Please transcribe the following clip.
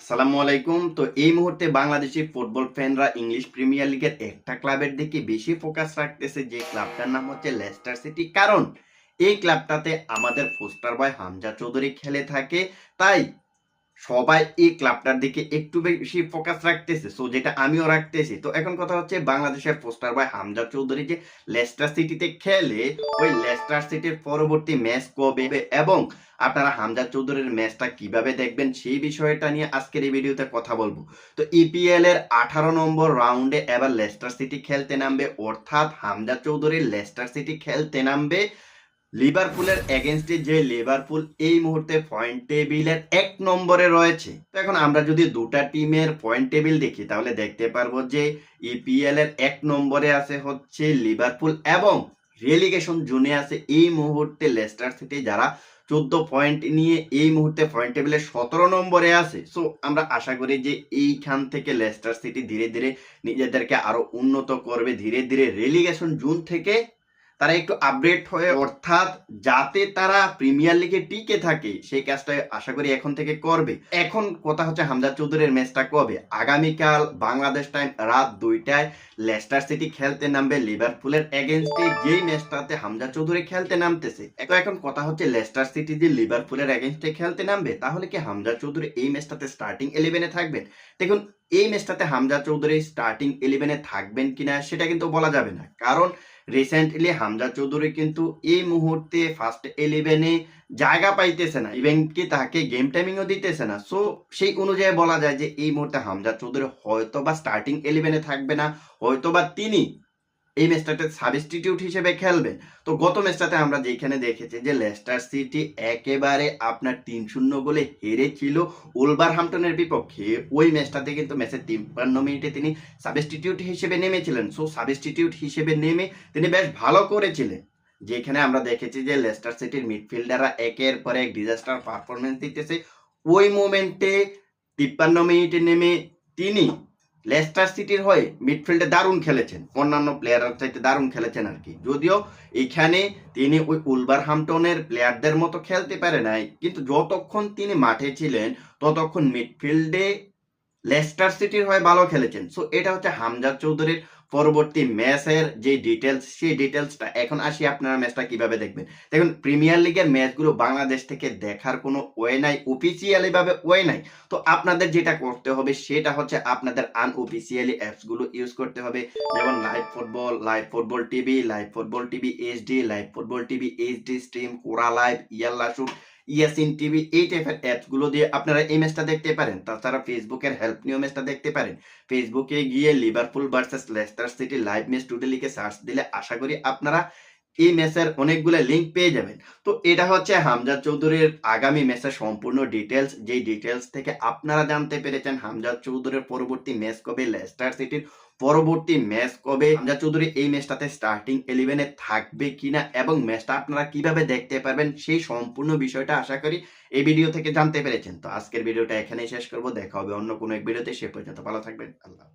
আসসালামু আলাইকুম। তো এই মুহূর্তে বাংলাদেশের ফুটবল ফ্যানরা ইংলিশ প্রিমিয়ার লিগের একটা ক্লাবের দিকে বেশি ফোকাস রাখতেছে, যে ক্লাবটার নাম হচ্ছে লেস্টার সিটি। কারণ এই ক্লাবটাতে আমাদের পোস্টার বয় হামজা চৌধুরী খেলে থাকে। তাই সবাই এই ক্লাবটার দিকে একটু বেশি ফোকাস রাখতেছে সো যেটা আমিও রাখতেছি। তো এখন কথা হচ্ছে বাংলাদেশের পোস্টার বয় হামজা চৌধুরী যে লেস্টার সিটিতে খেলে, ওই লেস্টার সিটির পরবর্তী ম্যাচ কবে এবং আপনারা হামজা চৌধুরীর ম্যাচটা কীভাবে দেখবেন সেই বিষয়টা নিয়ে আজকের এই ভিডিওতে কথা বলব। তো ইপিএল এর আঠারো নম্বর রাউন্ডে এবার লেস্টার সিটি খেলতে নামবে, অর্থাৎ হামজা চৌধুরীর লেস্টার সিটি খেলতে নামবে লিভারপুলের এগেনস্টে যে লিভারপুল এই মুহূর্তে পয়েন্ট টেবিলের এক নম্বরে রয়েছে। তো এখন আমরা যদি দুটা টিমের পয়েন্ট টেবিল দেখি, তাহলে দেখতে পারব যে ইপিএল এর এক নম্বরে আছে হচ্ছে লিভারপুল এবং রেলিগেশন জোনে আছে এই মুহূর্তে লেস্টার সিটি যারা চোদ্দ পয়েন্ট নিয়ে এই মুহূর্তে পয়েন্ট টেবিলে সতেরো নম্বরে আছে। সো আমরা আশা করি যে এইখান থেকে লেস্টার সিটি ধীরে ধীরে নিজেদেরকে আরও উন্নত করবে, ধীরে ধীরে রেলিগেশন জুন থেকে তারা একটু আপডেট হয়ে অর্থাৎ যাতে তারা প্রিমিয়ার লিগে টিকে থাকে, সেই কাজটা আশা করি এখন থেকে করবে। এখন কথা হচ্ছে হামজা চৌধুরীর ম্যাচটা কবে? আগামীকাল বাংলাদেশ টাইম রাত দুইটায় লেস্টার সিটি খেলতে নামবে লিভারপুলের এগেনস্টে যেই ম্যাচটাতে হামজা চৌধুরী খেলতে নামতেছে, তো এখন কথা হচ্ছে লেস্টার সিটি যে লিভারপুলের এগেনস্টে খেলতে নামবে, তাহলে কি হামজা চৌধুরী এই ম্যাচটাতে স্টার্টিং ইলেভেনে থাকবেন? দেখুন এই ম্যাচটাতে হামজা চৌধুরী স্টার্টিং ইলেভেনে থাকবেন কিনা সেটা কিন্তু বলা যাবে না। কারণ রিসেন্টলি হামজা চৌধুরী কিন্তু এই মুহূর্তে ফার্স্ট ইলেভেনে জায়গা পাইতেছে না ইভেন কি তাকে গেম টাইমিংও দিতেছে না। সো সেই অনুযায়ী বলা যায় যে এই মুহূর্তে হামজা চৌধুরী হয়তো বা স্টার্টিং ইলেভেনে থাকবে না হয়তো বা তিনি এই ম্যাচটাতে সাবস্টিটিউট হিসেবে খেলবে। তো গত ম্যাচটাতে আমরা যেখানে দেখেছি যে লেস্টার সিটি একেবারে আপনার তিন শূন্য গোলে হেরেছিল উলবার হামটনের বিপক্ষে। ওই ম্যাচটাতে কিন্তু ম্যাচের তিপ্পান্ন মিনিটে তিনি সাবস্টিটিউট হিসেবে নেমেছিলেন। সো সাবস্টিটিউট হিসেবে নেমে তিনি বেশ ভালো করেছিলেন। যেখানে আমরা দেখেছি যে লেস্টার সিটির মিডফিল্ডাররা একের পর এক ডিজাস্টার পারফরমেন্স দিতেছে। ওই মোমেন্টে তিপ্পান্ন মিনিটে নেমে তিনি লেস্টার সিটির হয়ে মিডফিল্ডে দারুণ খেলেছেন। অন্যান্য প্লেয়ারের চাইতে দারুণ খেলেছেন আর কি। যদিও এখানে তিনি ওই উলবার হামটনের প্লেয়ারদের মতো খেলতে পারে নাই, কিন্তু যতক্ষণ তিনি মাঠে ছিলেন, ততক্ষণ মিডফিল্ডে লেস্টার সিটির হয়ে ভালো খেলেছেন। সো এটা হচ্ছে হামজাদ চৌধুরীর পরবর্তী ম্যাচের যে ডিটেলস সেই ডিটেলসটা এখন আসি আপনারা ম্যাচটা কীভাবে দেখবেন। দেখুন প্রিমিয়ার লিগের ম্যাচগুলো বাংলাদেশ থেকে দেখার কোনো ওয়ে নাই অফিসিয়ালি ভাবে ওয়ে নাই। তো আপনাদের যেটা করতে হবে, সেটা হচ্ছে আপনাদের আনঅফিসিয়ালি অ্যাপসগুলো ইউজ করতে হবে। যেমন live football live football TV live football TV HD live football TV HD stream Kora live Yalla Shoot Yassin TV এই টাইপের অ্যাপসগুলো দিয়ে আপনারা এই ম্যাচটা দেখতে পারেন। তাছাড়া ফেসবুকের হেল্প নিয়েও ম্যাচটা দেখতে পারেন। ফেসবুকে গিয়ে Liverpool versus Leicester City live match today লিখে সার্চ দিলে আশা করি আপনারা এই ম্যাচের অনেকগুলো লিঙ্ক পেয়ে যাবেন। তো এটা হচ্ছে হামজা চৌধুরীর আগামী ম্যাচের সম্পূর্ণ ডিটেলস যেই ডিটেলস থেকে আপনারা জানতে পেরেছেন হামজা চৌধুরীর পরবর্তী ম্যাচ কবে লেস্টার সিটির পরবর্তী ম্যাচ কবে? হামজা চৌধুরী, এই ম্যাচটাতে স্টার্টিং ইলেভেনে থাকবে কিনা এবং ম্যাচটা আপনারা কীভাবে দেখতে পারবেন সেই সম্পূর্ণ বিষয়টা আশা করি এই ভিডিও থেকে জানতে পেরেছেন। তো আজকের ভিডিওটা এখানেই শেষ করব। দেখা হবে অন্য কোনো এক ভিডিওতে সে পর্যন্ত ভালো থাকবেন। আল্লাহ